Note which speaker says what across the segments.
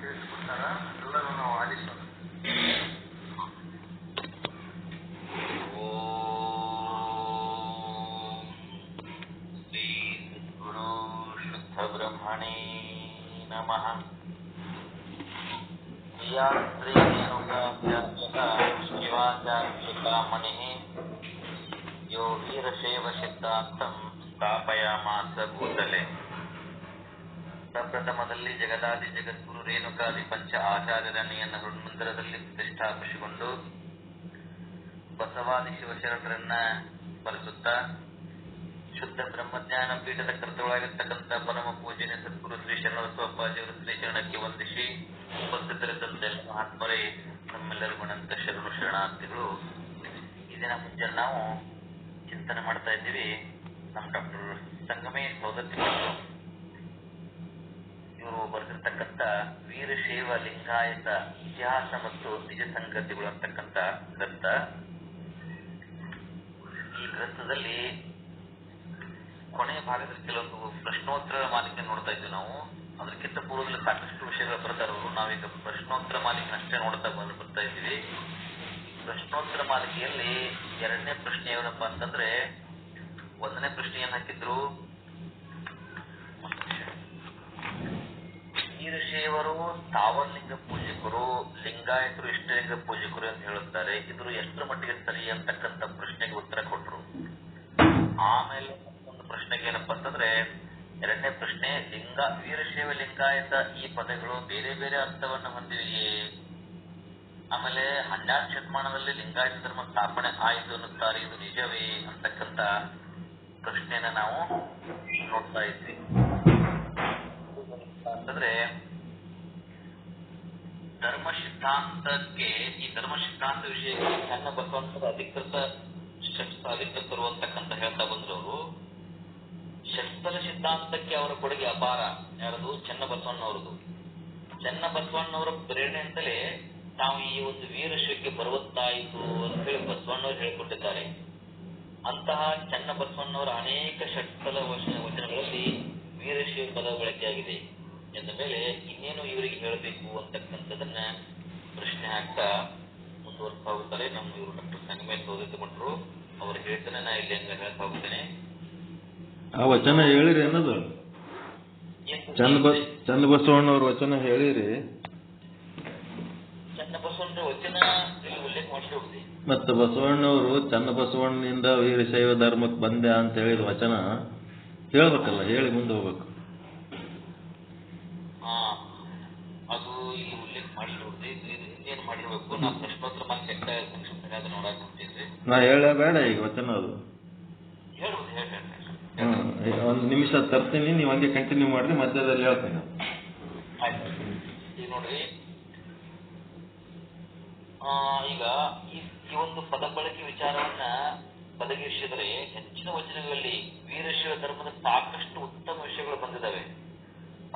Speaker 1: ತಿಳಿಸ್ಕೊಡ್ತಾರ ಎಲ್ಲರೂ
Speaker 2: ಪ್ರಪ್ರಥಮದಲ್ಲಿ ಜಗದಾದಿ ಜಗದ್ಗುರು ರೇಣುಕಾದಿ ಪಂಚ ಆಚಾರ್ಯರನೆಯನ್ನ ಹೃನ್ಮಂದಿರದಲ್ಲಿ ಪ್ರತಿಷ್ಠಾಪಿಸಿಕೊಂಡು ಬಸವಾದಿ ಶಿವಶರಣರನ್ನ ಸ್ಮರಿಸುತ್ತಾ ಶುದ್ಧ ಬ್ರಹ್ಮಜ್ಞಾನ ಪೀಠದ ಕರ್ತವಾಗಿರ್ತಕ್ಕಂಥ ಪರಮ ಪೂಜನೆ ಸದ್ಗುರು ಶ್ರೀ ಶರಣ ಶ್ರೀ ಶರಣಕ್ಕೆ ವಂದಿಸಿ ಉಪಸ್ಥಿತರಿದ್ದಂತೆ ಮಹಾತ್ಮರೇ ನಮ್ಮೆಲ್ಲರಿಗೂ ಅನಂತ ಶರಣು ಶರಣಾರ್ಥಿಗಳು. ಈ ದಿನ ಮುಂಚೆ ನಾವು ಚಿಂತನೆ ಮಾಡ್ತಾ ಇದ್ದೀವಿ. ನಮ್ಮ ಡಾಕ್ಟರ್ ಸಂಗಮೇ ಸೌದತ್ತಿ ಬರೆದಿರ್ತಕ್ಕಂಥ ವೀರಶೈವ ಲಿಂಗಾಯತ ಇತಿಹಾಸ ಮತ್ತು ನಿಜ ಸಂಗತಿಗಳು ಅಂತಕ್ಕಂಥ ಗ್ರಂಥ. ಈ ಗ್ರಂಥದಲ್ಲಿ ಕೊನೆ ಭಾಗದಲ್ಲಿ ಕೆಲವೊಂದು ಪ್ರಶ್ನೋತ್ತರ ಮಾಲಿಕೆ ನೋಡ್ತಾ ಇದ್ವಿ ನಾವು. ಅದಕ್ಕಿಂತ ಪೂರ್ವದಲ್ಲಿ ಸಾಕಷ್ಟು ವಿಷಯಗಳು ಬರ್ತಾ ಅವರು ನಾವೀಗ ಪ್ರಶ್ನೋತ್ತರ ಮಾಲಿಕೆ ಅಷ್ಟೇ ನೋಡ್ತಾ ಬಂದು ಬರ್ತಾ ಇದ್ದೀವಿ. ಪ್ರಶ್ನೋತ್ತರ ಮಾಲಿಕೆಯಲ್ಲಿ ಎರಡನೇ ಪ್ರಶ್ನೆ ಏನಪ್ಪ ಅಂತಂದ್ರೆ, ಒಂದನೇ ಪ್ರಶ್ನೆ ಏನ್ ಹಾಕಿದ್ರು? ವೀರಶೈವರು ಸ್ಥಾವರಲಿಂಗ ಪೂಜಕರು, ಲಿಂಗಾಯತರು ಇಷ್ಟಲಿಂಗ ಪೂಜಕರು ಅಂತ ಹೇಳುತ್ತಾರೆ. ಇದ್ರು ಎಷ್ಟರ ಮಟ್ಟಿಗೆ ಸರಿ ಅಂತಕ್ಕಂಥ ಪ್ರಶ್ನೆಗೆ ಉತ್ತರ ಕೊಟ್ರು. ಆಮೇಲೆ ಒಂದು ಪ್ರಶ್ನೆಗೆ ಏನಪ್ಪಾ ಅಂತಂದ್ರೆ, ಎರಡನೇ ಪ್ರಶ್ನೆ, ಲಿಂಗ, ವೀರಶೈವ, ಲಿಂಗಾಯತ ಈ ಪದಗಳು ಬೇರೆ ಬೇರೆ ಅರ್ಥವನ್ನು ಹೊಂದಿವೆಯೇ? ಆಮೇಲೆ ಹನ್ನೆರಡು ಶತಮಾನದಲ್ಲಿ ಲಿಂಗಾಯತ ಧರ್ಮ ಸ್ಥಾಪನೆ ಆಯಿತು ಅನ್ನುತ್ತಾರೆ, ಇದು ನಿಜವೇ ಅಂತಕ್ಕಂಥ ಪ್ರಶ್ನೆಯನ್ನ ನಾವು ನೋಡ್ತಾ ಇದ್ವಿ. ಅಂತಂದ್ರೆ ಧರ್ಮ ಸಿದ್ಧಾಂತಕ್ಕೆ ಈ ಧರ್ಮ ಸಿದ್ಧಾಂತ ವಿಷಯಕ್ಕೆ ಸಣ್ಣ ಬಸವಂತ ಅಧಿಕೃತ ಅಧಿಕೃತರು ಅಂತಕ್ಕಂತ ಹೇಳ್ತಾ ಬಂದ್ರು ಅವರು ಶಸ್ತ್ರ ಸಿದ್ಧಾಂತಕ್ಕೆ ಅವರ ಕೊಡುಗೆ ಅಪಾರ. ಯಾರದು? ಚೆನ್ನ ಬಸವಣ್ಣವರದು ಅವರ ಪ್ರೇರಣೆ ಪ್ರೇರಣೆಯಿಂದಲೇ ತಾವು ಈ ಒಂದು ವೀರಶೈವಕ್ಕೆ ಬರುವತ್ತಾಯಿತು ಅಂತ ಹೇಳಿ ಬಸವಣ್ಣವರು ಹೇಳಿಕೊಂಡಿದ್ದಾರೆ ಅಂತಹ ಚೆನ್ನ ಬಸವಣ್ಣವರ ಅನೇಕ ವಚನ ವಚನಗಳಲ್ಲಿ ವೀರಶೈವ ಪದ ಬಳಕೆಯಾಗಿದೆ. ಎಂದ ಮೇಲೆ ಇನ್ನೇನು ಇವರಿಗೆ ಹೇಳಬೇಕು ಅಂತಕ್ಕಂಥದನ್ನ ಪ್ರಶ್ನೆ ಹಾಕ್ತಾ ಮುಂದುವರ್ಸ್ತಾ ಹೋಗ್ತಾರೆ ನಮ್ಮ ಇವರು ಡಾಕ್ಟರ್ ಸಂಗಮೇಶ್ ಓದಿಸಿಕೊಂಡ್ರು ಅವ್ರ ಹೇಳ್ತಾನೆ ನಾ ಇಲ್ಲಿ ಹೆಂಗ ಹೇಳ್ತಾ ಹೋಗ್ತೇನೆ
Speaker 3: ಆ ವಚನ ಹೇಳಿರಿ ಅನ್ನೋದು. ಚಂದ ಬ ಚಂದ ಬಸವಣ್ಣವ್ರ ವಚನ ಹೇಳಿರಿ.
Speaker 2: ಮತ್ತ ಬಸವಣ್ಣರ ವಚನ ಇಲ್ಲಿ ಉಲ್ಲೇಖ
Speaker 3: ಮತ್ತು ಬಸವಣ್ಣವರು ಬಸವಣ್ಣನಿಂದ ವೀರಶೈವ ಧರ್ಮಕ್ಕೆ ಬಂದೆ ಅಂತ ಹೇಳಿದ ವಚನ ಹೇಳ್ಬೇಕಲ್ಲ ಹೇಳಿ ಮುಂದೆ ಹೋಗ್ಬೇಕು
Speaker 2: ಹಾ ಅದು ಇಲ್ಲಿ ಉಲ್ಲೇಖ ಮಾಡಿ ನೋಡ್ರಿ ಇನ್ನೇನು ಮಾಡಿರ್ಬೇಕು ನಾ ಪ್ರಶ್ನೋತ್ತರ ಮಾಡಿ ಎಷ್ಟ ಸಂಕ್ಷಿಪ್ತ ಅದು ನೋಡಕ್ ಹೋಗ್ತಿದ್ವಿ
Speaker 3: ನಾ ಹೇಳೇ ಬೇಡ ಈಗ ವಚನ ಅದು ಒಂದು ನಿಮಿಷ ತರ್ತೀನಿ, ನೀವು ಹಂಗೆ ಕಂಟಿನ್ಯೂ ಮಾಡ್ರಿ ಮಧ್ಯದಲ್ಲಿ ಹೇಳ್ತೀನಿ
Speaker 2: ನೋಡ್ರಿ. ಈಗ ಈ ಒಂದು ಪದ ಬಳಕೆ ವಿಚಾರವನ್ನ ಬದಗಿಸಿದ್ರೆ ಹೆಚ್ಚಿನ ವಚನಗಳಲ್ಲಿ ವೀರಶೈವ ಧರ್ಮದ ಸಾಕಷ್ಟು ಉತ್ತಮ ವಿಷಯಗಳು ಬಂದಿದ್ದಾವೆ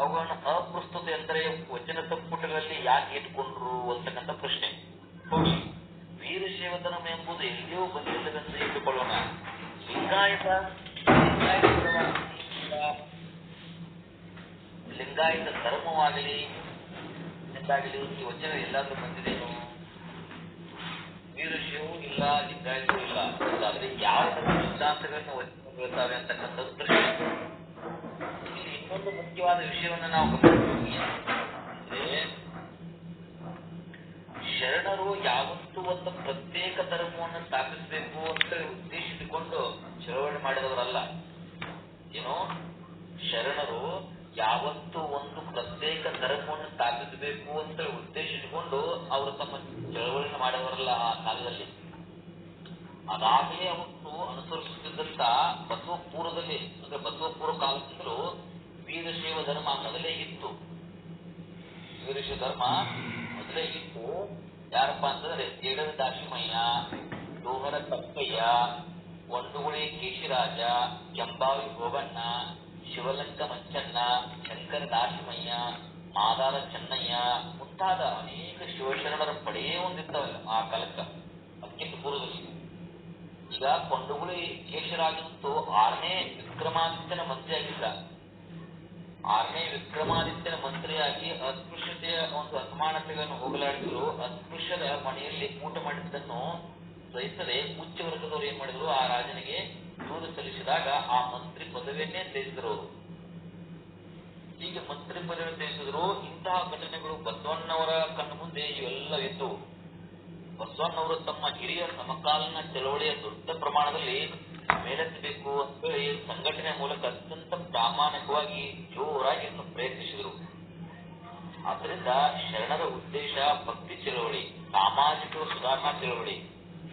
Speaker 2: ಅವುಗಳನ್ನ ಅಪ್ರಸ್ತುತ ಎಂದರೆ ವಚನ ಸಂಪುಟಗಳಲ್ಲಿ ಯಾಕೆ ಇಟ್ಕೊಂಡ್ರು ಅಂತಕ್ಕಂಥ ಪ್ರಶ್ನೆ. ಎಂಬುದು ಎಲ್ಲಿಯೂ ಬಂದಿಲ್ಲವೆಂದು ಇಟ್ಟುಕೊಳ್ಳೋಣ ಲಿಂಗಾಯತ ಲಿಂಗಾಯತ ಲಿಂಗಾಯತ ಧರ್ಮವಾಗಲಿ ಎಂದಾಗಲಿ ಈ ವಚನ ಎಲ್ಲಾದ್ರೂ ಬಂದಿದೆಯೋ? ವೀರಶೈವೂ ಇಲ್ಲ ಲಿಂಗಾಯತವೂ ಇಲ್ಲ. ಹಾಗಾದ್ರೆ ಯಾವ ಸಿದ್ಧಾಂತಗಳನ್ನ ವಚನ ಅಂತಕ್ಕಂಥದ್ದು ಪ್ರಶ್ನೆ. ಇನ್ನೊಂದು ಮುಖ್ಯವಾದ ವಿಷಯವನ್ನು ನಾವು ಗಮನಿಸಬೇಕು ಶರಣರು ಯಾವತ್ತೂ ಒಂದು ಪ್ರತ್ಯೇಕ ಧರ್ಮವನ್ನು ಸ್ಥಾಪಿಸಬೇಕು ಅಂತ ಉದ್ದೇಶಿಸಿಕೊಂಡು ಚಳವಳಿ ಮಾಡಿದವರಲ್ಲ. ಏನು, ಶರಣರು ಯಾವತ್ತೂ ಒಂದು ಪ್ರತ್ಯೇಕ ಧರ್ಮವನ್ನು ಸ್ಥಾಪಿಸಬೇಕು ಅಂತ ಉದ್ದೇಶಿಸಿಕೊಂಡು ಅವರು ತಮ್ಮ ಚಳವಳಿಯನ್ನು ಮಾಡಿದವರಲ್ಲ ಆ ಕಾಲದಲ್ಲಿ. ಅದಾಗಲೇ ಅವತ್ತು ಅನುಸರಿಸುತ್ತಿದ್ದಂತ ಬಸವ ಪೂರ್ವದಲ್ಲಿ ಅಂದ್ರೆ ಬಸವ ಪೂರ್ವ ಕಾಲದಿಂದಲೂ ವೀರಶೈವ ಧರ್ಮ ಮೊದಲೇ ಇತ್ತು. ವೀರಶೈವ ಧರ್ಮ ಮೊದಲೇ ಇತ್ತು. ಯಾರಪ್ಪ ಅಂತಂದ್ರೆ ಏಡರ ದಾಶಿಮಯ್ಯ ಡೋಹರ ತಪ್ಪಯ್ಯ ಒಂದುಗುಳಿ ಕೇಶಿರಾಜ ಕೆಂಬಾವಿ ಗೋವಣ್ಣ, ಶಿವಲಂಕ ಮಂಚಣ್ಣ, ಶಂಕರ ದಾಶಿಮಯ್ಯ ಮಾದಾರ ಚೆನ್ನಯ್ಯ, ಮುಂತಾದ ಅನೇಕ ಶಿವಶರಣರ ಪಡೆಯೇ ಒಂದಿತ್ತವಲ್ಲ ಆ ಕಾಲಕ್ಕ. ಅದಕ್ಕಿಂತ ಪೂರ್ವದಲ್ಲಿ ಈಗ ಕೊಂಡುಗುಳಿ ಕೇಶರಾಜಂತೂ ಆರನೇ ವಿಕ್ರಮಾದಿತ್ಯನ ಮಂತ್ರಿಯಾಗಿದ್ದ. ಆರನೇ ವಿಕ್ರಮಾದಿತ್ಯನ ಮಂತ್ರಿಯಾಗಿ ಅಸ್ಪೃಶ್ಯತೆಯ ಒಂದು ಅಸಮಾನತೆಗಳನ್ನು ಹೋಗಲಾಡಿಸಲು ಅಸ್ಪೃಶ್ಯರ ಮನೆಯಲ್ಲಿ ಊಟ ಮಾಡಿದ್ದನ್ನು ಸಹಿಸದೆ ಉಚ್ಚ ವರ್ಗದವರು ಏನ್ ಮಾಡಿದ್ರು? ಆ ರಾಜನಿಗೆ ದೂರು ಸಲ್ಲಿಸಿದಾಗ ಆ ಮಂತ್ರಿ ಪದವಿಯನ್ನೇ ತ್ಯಜಿಸಿದ್ರು ಹೀಗೆ ಮಂತ್ರಿ ಪದವಿ ತ್ಯಜಿಸಿದ್ರು. ಇಂತಹ ಘಟನೆಗಳು ಬಸವಣ್ಣವರ ಕಣ್ಣು ಮುಂದೆ ಇವೆಲ್ಲ ಇದ್ದವು ಬಸವಣ್ಣವರು ತಮ್ಮ ಹಿರಿಯ ಸಮಕಾಲೀನ ಚಳವಳಿಯ ದೊಡ್ಡ ಪ್ರಮಾಣದಲ್ಲಿ ಮೇಲೆತ್ತಬೇಕು ಅಂತ ಹೇಳಿ ಸಂಘಟನೆ ಮೂಲಕ ಅತ್ಯಂತ ಪ್ರಾಮಾಣಿಕವಾಗಿ ಜೋರಾಗಿ ಪ್ರಯತ್ನಿಸಿದರು. ಆದ್ದರಿಂದ ಶರಣರ ಉದ್ದೇಶ ಭಕ್ತಿ ಚಳವಳಿ ಸಾಮಾಜಿಕ ಸುಧಾರಣಾ ಚಳವಳಿ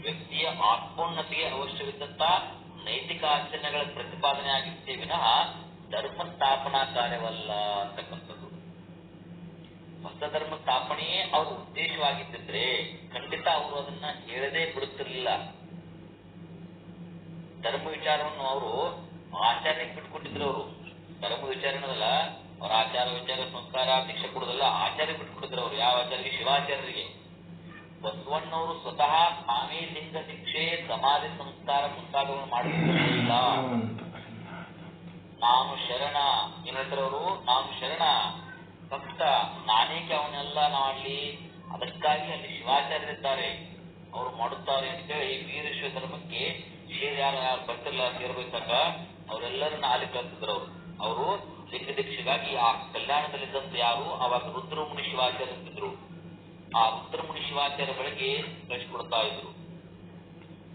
Speaker 2: ವ್ಯಕ್ತಿಯ ಆತ್ಮೋನ್ನತಿಗೆ ಅವಶ್ಯವಿದ್ದಂತ ನೈತಿಕ ಆಚರಣೆಗಳ ಪ್ರತಿಪಾದನೆ ಆಗಿತ್ತೇ ವಿನಃ ಧರ್ಮ ಸ್ಥಾಪನಾ ಕಾರ್ಯವಲ್ಲ ಅಂತಕ್ಕಂಥದ್ದು. ಹೊಸ ಧರ್ಮ ಸ್ಥಾಪನೆಯೇ ಅವರ ಉದ್ದೇಶವಾಗಿದ್ದರೆ ಖಂಡಿತ ಅವರು ಅದನ್ನ ಹೇಳದೇ ಬಿಡುತ್ತಿರಲಿಲ್ಲ. ಧರ್ಮ ವಿಚಾರವನ್ನು ಅವರು ಆಚಾರ್ಯ ಬಿಟ್ಕೊಟ್ಟಿದ್ರು ಅವರು. ಧರ್ಮ ವಿಚಾರ ಅನ್ನೋದಲ್ಲ ಅವ್ರ ಆಚಾರ ವಿಚಾರ, ಸಂಸ್ಕಾರ ದೀಕ್ಷೆ ಕೊಡೋದಲ್ಲ ಆಚಾರ್ಯ ಬಿಟ್ಕೊಟ್ಟಿದ್ರು ಅವರು, ಯಾವ ಆಚಾರ್ಯ ಶಿವಾಚಾರ್ಯರಿಗೆ. ಬಸವಣ್ಣವರು ಸ್ವತಃ ಸ್ವಾಮಿ ಲಿಂಗ ಶಿಕ್ಷೆ, ಸಮಾಧಿ ಸಂಸ್ಕಾರ ಮುಂತಾದವನ್ನು ಮಾಡುತ್ತಿರಲಿಲ್ಲ ನಾನು ಶರಣ. ಏನಂತರವರು ನಾನು ಶರಣ. ಭಕ್ತ. ನಾನೇಕೆ ಅವನ್ನೆಲ್ಲ ಮಾಡಲಿ ಅದಕ್ಕಾಗಿ ಅಲ್ಲಿ ಶಿವಾಚಾರ್ಯರಿದ್ದಾರೆ. ಅವರು ಮಾಡುತ್ತಾರೆ ಅಂತೇಳಿ ವೀರೇಶ್ವರ ಧರ್ಮಕ್ಕೆ ಸೇರಿ ಯಾರು ಯಾರು ಬರ್ತಿಲ್ಲ ಸೇರ್ಬೇಕಾಗ ಅವರೆಲ್ಲರನ್ನ ಆಲಿ ಕಳಿಸಿದ್ರು ಅವರು. ಅವರು ಲಿಂಗ ದೀಕ್ಷೆಗಾಗಿ ಆ ಕಲ್ಯಾಣದಲ್ಲಿದ್ದಂತ ಯಾರು ಅವಾಗ ರುದ್ರಮುನಿ ಶಿವಾಚಾರ್ಯ ಅಂತಿದ್ರು ಆ ರುದ್ರಮುನಿ ಶಿವಾಚಾರ್ಯ ಬಳಿಗೆ ಕಳಿಸಿಕೊಡ್ತಾ ಇದ್ರು.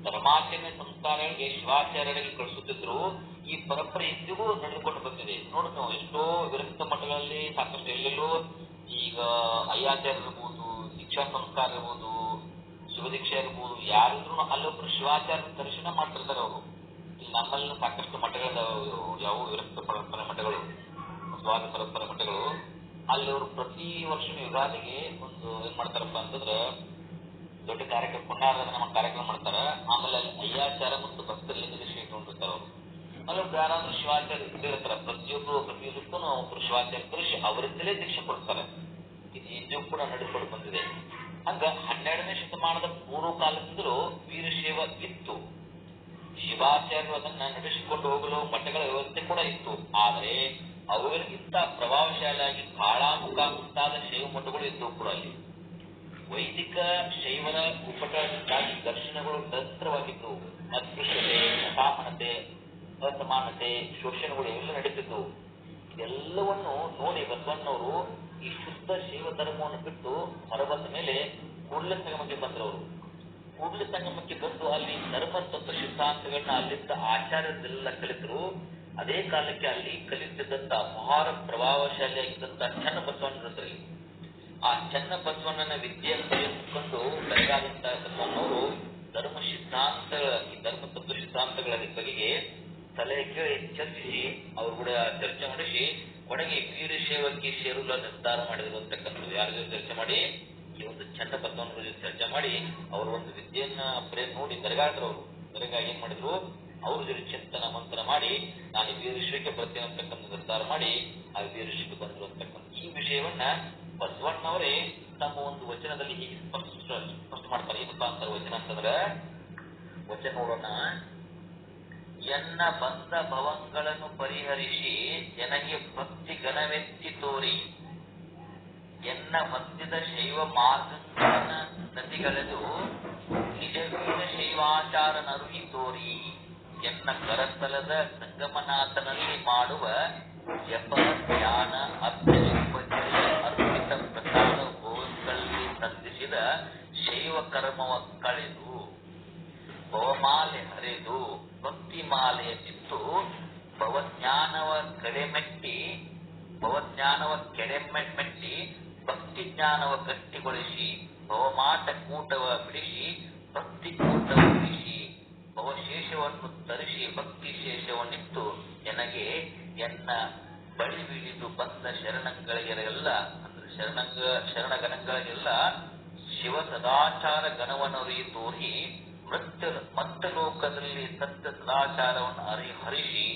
Speaker 2: ಧರ್ಮಾಚರಣೆ ಸಂಸ್ಕಾರಗಳಿಗೆ ಶಿವಾಚಾರ್ಯರಿಗೆ ಕಳಿಸುತ್ತಿದ್ರು. ಈ ಪರಂಪರೆ ಇಂದಿಗೂ ನಡೆದುಕೊಂಡು ಬಂದಿದೆ. ನೋಡಿ ನಾವು ಎಷ್ಟೋ ವಿರಕ್ತ ಮಠಗಳಲ್ಲಿ ಸಾಕಷ್ಟು ಎಲ್ಲೆಲ್ಲೋ ಈಗ ಅಯ್ಯಾಚಾರ್ಯ ಇರ್ಬೋದು ಶಿಕ್ಷಾ ಸಂಸ್ಕಾರ ಇರ್ಬೋದು ಶಿವದೀಕ್ಷೆ ಇರ್ಬೋದು ಯಾರಿದ್ರು ಅಲ್ಲೊಬ್ರು ಶಿವಾಚಾರ್ಯ ದರ್ಶನ ಮಾಡ್ತಿರ್ತಾರೆ ಅವರು. ನಮ್ಮಲ್ಲಿ ಸಾಕಷ್ಟು ಮಠಗಳಿದಾವೆ ಯಾವ ವಿರಕ್ತ ಪರಂಪರೆ ಮಠಗಳು, ಸ್ವಾಮಿ ಪರಂಪರೆ ಮಠಗಳು. ಅಲ್ಲಿ ಅವರು ಪ್ರತಿ ವರ್ಷ ಯುಗಾದಿಗೆ ಒಂದು ಏನ್ ಮಾಡ್ತಾರಪ್ಪ ಅಂತಂದ್ರೆ ದೊಡ್ಡ ಕಾರ್ಯಕ್ರಮ, ಪುಣ್ಯಾರಾಧನೆ ಕಾರ್ಯಕ್ರಮ ಮಾಡ್ತಾರ. ಆಮೇಲೆ ಅಲ್ಲಿ ಅಯ್ಯಾಚಾರ ಮತ್ತು ಭಕ್ತರಲ್ಲಿ ನಿರೀಕ್ಷೆ ಇಟ್ಕೊಂಡಿರ್ತಾರೆ ಅವರು. ಅಲ್ಲೊಬ್ರು ಯಾರಾದ್ರೂ ಶಿವಾಚಾರ್ಯ ಇದ್ದೇ ಇರ್ತಾರ. ಪ್ರತಿಯೊಬ್ರು, ಪ್ರತಿಯೊಬ್ಬಕ್ಕೂ ಒಬ್ರು ಕರೆಸಿ ಅವರಿಂದಲೇ ದೀಕ್ಷೆ ಕೊಡ್ತಾರೆ. ಇದು ಇಂದಿಗೂ ಕೂಡ ನಡೆದುಕೊಂಡು ಬಂದಿದೆ. ಹಂಗ ಹನ್ನೆರಡನೇ ಶತಮಾನದ ಪೂರ್ವ ಕಾಲದಿಂದಲೂ ವೀರಶೈವ ಇತ್ತು. ಶಿವಾಚಾರ್ಯರು ಅದನ್ನ ನಡೆಸಿಕೊಂಡು ಹೋಗಲು ಮಠಗಳ ವ್ಯವಸ್ಥೆ ಕೂಡ ಇತ್ತು. ಆದರೆ ಅವುಗಳಿಗಿಂತ ಪ್ರಭಾವಶಾಲಿಯಾಗಿ ಕಾಳಾಮುಖ ಮುಂತಾದ ಶೈವ ಮಠಗಳು ಇದ್ದವು ಕೂಡ ಅಲ್ಲಿ. ವೈದಿಕ ಶೈವರ ಉಪಟಳದಿಂದಾಗಿ ದರ್ಶನಗಳು ನಿರಂತರವಾಗಿದ್ದವು. ಅಸ್ಪೃಶ್ಯತೆ, ಅಸಾಮಾನತೆ, ಅಸಮಾನತೆ, ಶೋಷಣೆಗಳು ಎಲ್ಲ ನಡೀತಿದ್ದವು. ಎಲ್ಲವನ್ನು ನೋಡಿ ಬಸವಣ್ಣವರು ಈ ಶುದ್ಧ ಶೈವ ಧರ್ಮವನ್ನು ಬಿಟ್ಟು ಹೊರಬಂದ ಮೇಲೆ ಕೂಡಲ ಸಂಗಮಕ್ಕೆ ಬಂದ್ರವರು. ಕೂಡಲ ಸಂಗಮಕ್ಕೆ ಬಂದು ಅಲ್ಲಿ ಧರ್ಮ ತತ್ವ ಸಿದ್ಧಾಂತಗಳನ್ನ ಅಲ್ಲಿದ್ದ ಆಚಾರ್ಯರೆಲ್ಲ ಕಲಿತರು. ಅದೇ ಕಾಲಕ್ಕೆ ಅಲ್ಲಿ ಕಲಿತಿದ್ದಂತ ಮಹಾರ ಪ್ರಭಾವಶಾಲಿಯಾಗಿದ್ದಂತ ಚನ್ನ ಬಸವಣ್ಣರಲ್ಲಿ ಆ ಚನ್ನ ಬಸವಣ್ಣನ ವಿದ್ಯೆ ಕಲಿತುಕೊಂಡು ಬೆಳಗಾದಂತ ಬಸವಣ್ಣವರು ಧರ್ಮ ಸಿದ್ಧಾಂತ ಧರ್ಮ ತತ್ವ ಸಿದ್ಧಾಂತಗಳ ಬಗೆಗೆ ಸಲಹೆ ಕೇಳಿ ಚರ್ಚಿಸಿ, ಅವ್ರು ಕೂಡ ಚರ್ಚೆ ಮಾಡಿಸಿ ಕೊನೆಗೆ ವೀರಶೈವಕ್ಕೆ ಸೇರುಲ ನಿರ್ಧಾರ ಮಾಡಿದ್ರು ಅಂತಕ್ಕಂಥದ್ದು ಯಾರ ಜೊತೆ ಚರ್ಚೆ ಮಾಡಿ, ಈ ಒಂದು ಚಂಡ ಬಸವಣ್ಣರ ಜೊತೆ ಚರ್ಚೆ ಮಾಡಿ, ಅವರು ಒಂದು ವಿದ್ಯೆಯನ್ನ ಪ್ರೇಮ ನೋಡಿ ಬೆರಗಾದ್ರು ಅವರು. ಬೆರಗ ಏನ್ ಮಾಡಿದ್ರು? ಅವ್ರ ಜೊತೆ ಚಿಂತನ ಮಂತ್ರ ಮಾಡಿ, ನಾನು ವೀರಶೈವಕ್ಕೆ ಬರ್ತೇನೆ ಅಂತಕ್ಕಂಥ ನಿರ್ಧಾರ ಮಾಡಿ, ಆ ವೀರಶೈವಕ್ಕೆ ಬಂದ್ರು ಅಂತಕ್ಕಂಥ ಈ ವಿಷಯವನ್ನ ಬಸವಣ್ಣವರೇ ತಮ್ಮ ಒಂದು ವಚನದಲ್ಲಿ ಹೀಗೆ ಸ್ಪಷ್ಟ ಸ್ಪಷ್ಟ ಮಾಡ್ತಾರೆ. ಏನಪ್ಪಾ ಅಂತಾರೆ ವಚನ ಅಂತಂದ್ರೆ, ವಚನ ನೋಡೋಣ. ಎನ್ನ ಬಂದ ಭವಂಗಳನ್ನು ಪರಿಹರಿಸಿ ಜನಗೆ ಭಕ್ತಿ ಘನವೆತ್ತಿ ತೋರಿ. ಎನ್ನ ಮಧ್ಯದ ಶೈವ ಮಾರ್ಗಗಳ ನದಿಗಳೆದು ಶೈವಾಚಾರ ನರುಹಿ ತೋರಿ. ಎನ್ನ ಕರತಲದ ಸಂಗಮನಾಥನಲ್ಲಿ ಮಾಡುವ ಜಪ ಧ್ಯಾನ ಅಭ್ಯಪಚರ್ಯ ಅರ್ಪಿತ ಪ್ರಸಾದ ಭೋಗಗಳಲ್ಲಿ ಸಂಧಿಸಿದ ಶೈವ ಕರ್ಮವ ಕಳೆದು. ಭವಮಾಲೆ ಹರಿದು ಭಕ್ತಿ ಬಿತ್ತು ಭವಜ್ಞಾನವ ಕಡೆಮೆಟ್ಟಿ ಭವಜ್ಞಾನವ ಕೆಡೆಮೆಟ್ಟಿ ಭಕ್ತಿ ಜ್ಞಾನವ ಗಟ್ಟಿಗೊಳಿಸಿ, ಭವಮಾಟ ಕೂಟವ ಬಿಡಿಸಿ, ಭಕ್ತಿ ಕೂಟವ ಬಿಡಿಸಿ, ಭವಶೇಷವನ್ನು ತರಿಸಿ, ಭಕ್ತಿ ಶೇಷವನ್ನಿತ್ತು ನನಗೆ ಎನ್ನ ಬಳಿ ಬೀಳಿದು ಬಂದ ಶರಣಗಳಿಗೆಲ್ಲ, ಅಂದ್ರೆ ಶರಣಂಗ ಶರಣಗಣಗಳಿಗೆಲ್ಲ ಶಿವ ಸದಾಚಾರ ಗಣವನ್ನು ತೋರಿ ಮೃತ್ಯ ಮತ್ತ ಲೋಕದಲ್ಲಿ ಸತ್ಯ ಸದಾಚಾರವನ್ನು ಅರಿ ಹರಿಸಿ,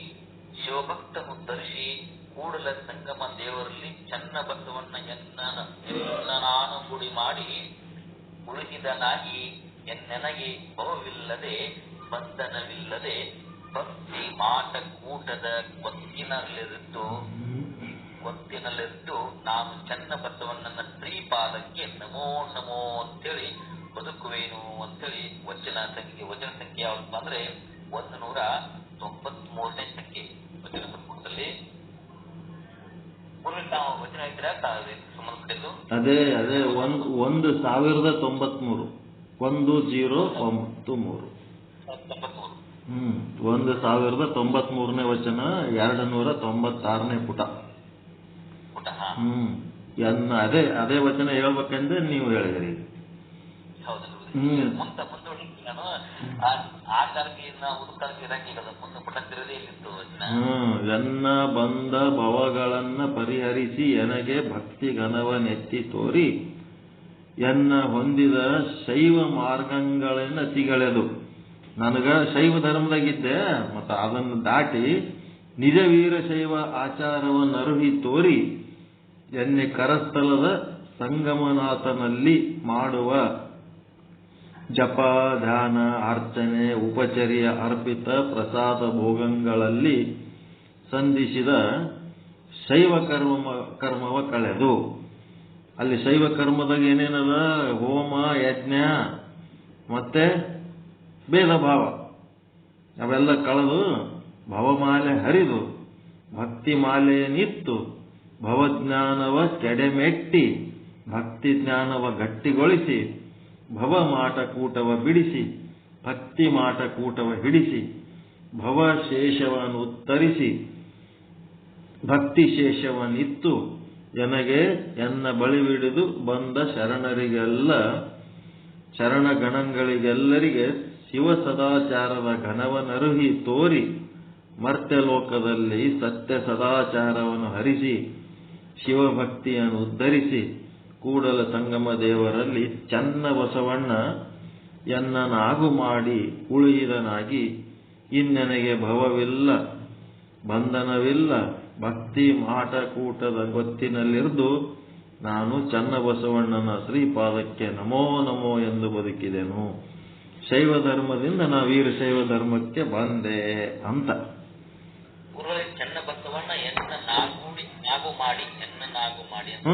Speaker 2: ಶಿವಭಕ್ತನು ಧರಿಸಿ ಕೂಡಲ ಸಂಗಮ ದೇವರಲ್ಲಿ ಚನ್ನ ಬಸವಣ್ಣ ಎನ್ನ ಎನ್ನ ಗುಡಿ ಮಾಡಿ ಉಳಿದಿದನಾಗಿ ಎನ್ನೆನಗೆ ಭವವಿಲ್ಲದೆ, ಬಂಧನವಿಲ್ಲದೆ ಭಕ್ತಿ ಮಾಟ ಕೂಟದ ಕೊತ್ತಿನಲ್ಲಿರಿದ್ದು ಕೊತ್ತಿನಲ್ಲಿದ್ದು ನಾನು ಚನ್ನ ಬಸವಣ್ಣನ ಶ್ರೀಪಾದ ಶ್ರೀಪಾದಕ್ಕೆ ನಮೋ ನಮೋ ಅಂತೇಳಿ ಬದುಕುವೇನು ಅಂತೇಳಿ ವಚನ ಸಂಖ್ಯೆ ವಚನ ಸಂಖ್ಯೆ ಯಾವ್ದಪ್ಪ ಅಂದ್ರೆ ಒಂದು ನೂರ ತೊಂಬತ್ ಮೂರನೇ ಸಂಖ್ಯೆ ವಚನ ಸಂಪುಟದಲ್ಲಿ
Speaker 3: ಅದೇ ಅದೇ ಒಂದು ಒಂದು ಸಾವಿರದ ತೊಂಬತ್ಮೂರು. ಒಂದು ಜೀರೋ ಒಂಬತ್ತು ಮೂರು. ಹ್ಮ್ ಒಂದು ಸಾವಿರದ ತೊಂಬತ್ಮೂರನೇ ವಚನ ಎರಡು ನೂರ ತೊಂಬತ್ತಾರನೇ ಪುಟ. ಹ್ಮ್ ಅದೇ ಅದೇ ವಚನ ಹೇಳ್ಬೇಕಂದ್ರೆ ನೀವು ಹೇಳಿದ್ರಿ.
Speaker 2: ಮುಂದೆ ನಾನು ಆ- ಕಾಲಕ್ಕೆ ನಾವು ಇರಂಗಿಲ್ಲ. ಮುಂದೆ ಇಲ್ಲಿತ್ತು
Speaker 3: ಎನ್ನ ಬಂದ ಭವಗಳನ್ನ ಪರಿಹರಿಸಿ ಎನಗೆ ಭಕ್ತಿ ಘನವ ನೆತ್ತಿ ತೋರಿ ಎನ್ನ ಹೊಂದಿದ ಶೈವ ಮಾರ್ಗಗಳನ್ನ ತಿಗಳೆದು ನನಗ ಶೈವ ಧರ್ಮದಾಗಿದ್ದೆ ಮತ್ತ ಅದನ್ನು ದಾಟಿ ನಿಜ ವೀರಶೈವ ಆಚಾರವನ್ನು ಅರುಹಿ ತೋರಿ ಎನ್ನೆ ಕರಸ್ಥಲದ ಸಂಗಮನಾಥನಲ್ಲಿ ಮಾಡುವ ಜಪ ಧ್ಯಾನ ಅರ್ಚನೆ, ಉಪಚರ್ಯ ಅರ್ಪಿತ ಪ್ರಸಾದ ಭೋಗಗಳಲ್ಲಿ ಸಂಧಿಸಿದ ಶೈವ ಕರ್ಮ, ಕರ್ಮವ ಕಳೆದು. ಅಲ್ಲಿ ಶೈವ ಕರ್ಮದಾಗ ಏನೇನದ? ಹೋಮ, ಯಜ್ಞ, ಮತ್ತೆ ಭೇದ ಭಾವ. ಅವೆಲ್ಲ ಕಳೆದು ಭವಮಾಲೆ ಹರಿದು, ಭಕ್ತಿ ಮಾಲೆ ನಿತ್ತು, ಭವಜ್ಞಾನವ ಕೆಡೆಮೆಟ್ಟಿ, ಭಕ್ತಿ ಜ್ಞಾನವ ಗಟ್ಟಿಗೊಳಿಸಿ ಭವ ಮಾಟಕೂಟವ ಬಿಡಿಸಿ ಭಕ್ತಿ ಮಾಟಕೂಟವ ಹಿಡಿಸಿ ಭವ ಶೇಷವನ್ನು ಉತ್ತರಿಸಿ ಭಕ್ತಿ ಶೇಷವನ್ನಿತ್ತು ಎನಗೆ ಎನ್ನ ಬಳಿವಿಡಿದು ಬಂದ ಶರಣರಿಗೆಲ್ಲ, ಶರಣಗಣಗಳಿಗೆಲ್ಲರಿಗೆ ಶಿವ ಸದಾಚಾರದ ಘನವನರುಹಿ ತೋರಿ, ಮರ್ತ್ಯಲೋಕದಲ್ಲಿ ಸತ್ಯ ಸದಾಚಾರವನ್ನು ಹರಿಸಿ ಶಿವಭಕ್ತಿಯನ್ನು ಉದ್ಧರಿಸಿ ಕೂಡಲ ಸಂಗಮ ದೇವರಲ್ಲಿ ಚನ್ನ ಬಸವಣ್ಣ ಎನ್ನನಾಗು ಮಾಡಿ ಉಳಿಯಿದನಾಗಿ ಇನ್ನೆನಗೆ ಭವವಿಲ್ಲ ಬಂಧನವಿಲ್ಲ ಭಕ್ತಿ ಮಾಟಕೂಟದ ಗೊತ್ತಿನಲ್ಲಿರ್ದು ನಾನು ಚನ್ನಬಸವಣ್ಣನ ಶ್ರೀಪಾದಕ್ಕೆ ನಮೋ ನಮೋ ಎಂದು ಬದುಕಿದೆನು. ಶೈವ ಧರ್ಮದಿಂದ ನಾ ವೀರಶೈವ ಧರ್ಮಕ್ಕೆ ಬಂದೆ ಅಂತ.
Speaker 2: ಪೂರ್ವ ಚೆನ್ನ ಬಸವಣ್ಣ ಎನ್ನ ನಾಗೂಡಿ ನಾಗು ಮಾಡಿ ಎನ್ನ ನಾಗು ಮಾಡಿ ಅಂತ